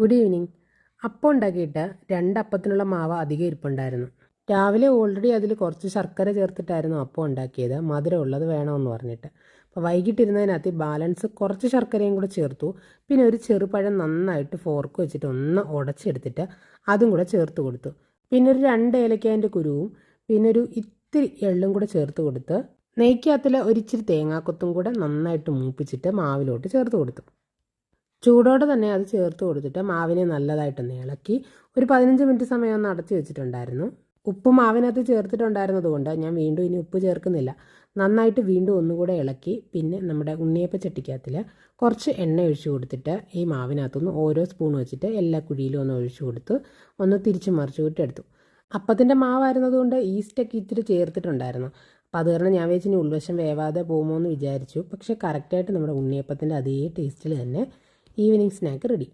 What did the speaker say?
Good evening അപ്പം ഉണ്ടാക്കിയിട്ട് രണ്ടപ്പത്തിനുള്ള മാവ് അധികം ഇരിപ്പുണ്ടായിരുന്നു. രാവിലെ ഓൾറെഡി അതിൽ കുറച്ച് ശർക്കര ചേർത്തിട്ടായിരുന്നു അപ്പം ഉണ്ടാക്കിയത്. മധുരമുള്ളത് വേണമെന്ന് പറഞ്ഞിട്ട്. അപ്പോൾ വൈകിട്ടിരുന്നതിനകത്ത് ബാലൻസ് കുറച്ച് ശർക്കരയും കൂടെ ചേർത്തു. പിന്നെ ഒരു ചെറുപഴം നന്നായിട്ട് ഫോർക്ക് വെച്ചിട്ട് ഒന്ന് ഉടച്ചെടുത്തിട്ട് അതും കൂടെ ചേർത്ത് കൊടുത്തു. പിന്നെ ഒരു രണ്ട് ഏലക്കായന്റെ കുരുവും പിന്നെ ഒരു ഇത്തിരി എള്ളും കൂടെ ചേർത്ത് കൊടുത്ത് നെയ്ക്കകത്തിൽ ഒരിച്ചിരി തേങ്ങാക്കൊത്തും കൂടെ നന്നായിട്ട് മൂപ്പിച്ചിട്ട് മാവിലോട്ട് ചേർത്ത് കൊടുത്തു. ചൂടോടെ തന്നെ അത് ചേർത്ത് കൊടുത്തിട്ട് മാവിനെ നല്ലതായിട്ടൊന്ന് ഇളക്കി ഒരു പതിനഞ്ച് മിനിറ്റ് സമയം ഒന്ന് അടച്ചു വെച്ചിട്ടുണ്ടായിരുന്നു. ഉപ്പ് മാവിനകത്ത് ചേർത്തിട്ടുണ്ടായിരുന്നത് കൊണ്ട് ഞാൻ വീണ്ടും ഇനി ഉപ്പ് ചേർക്കുന്നില്ല. നന്നായിട്ട് വീണ്ടും ഒന്നുകൂടെ ഇളക്കി പിന്നെ നമ്മുടെ ഉണ്ണിയപ്പ ചട്ടിക്കകത്തിൽ കുറച്ച് എണ്ണ ഒഴിച്ചു കൊടുത്തിട്ട് ഈ മാവിനകത്തുനിന്ന് ഓരോ സ്പൂൺ വെച്ചിട്ട് എല്ലാ കുഴിയിലും ഒന്ന് ഒഴിച്ചു കൊടുത്ത് ഒന്ന് തിരിച്ച് മറിച്ചു വിട്ടെടുത്തു. അപ്പത്തിന്റെ മാവായിരുന്നത് കൊണ്ട് ഈസ്റ്റൊക്കെ ഇത്തിരി ചേർത്തിട്ടുണ്ടായിരുന്നു. അപ്പോൾ അത് കാരണം ഞാൻ വെച്ചിന് ഉൾവശം വേവാതെ പോകുമോ എന്ന് വിചാരിച്ചു. പക്ഷേ കറക്റ്റായിട്ട് നമ്മുടെ ഉണ്ണിയപ്പത്തിന്റെ അതേ ടേസ്റ്റിൽ തന്നെ ഈവനിങ് സ്നാക്ക് റെഡി.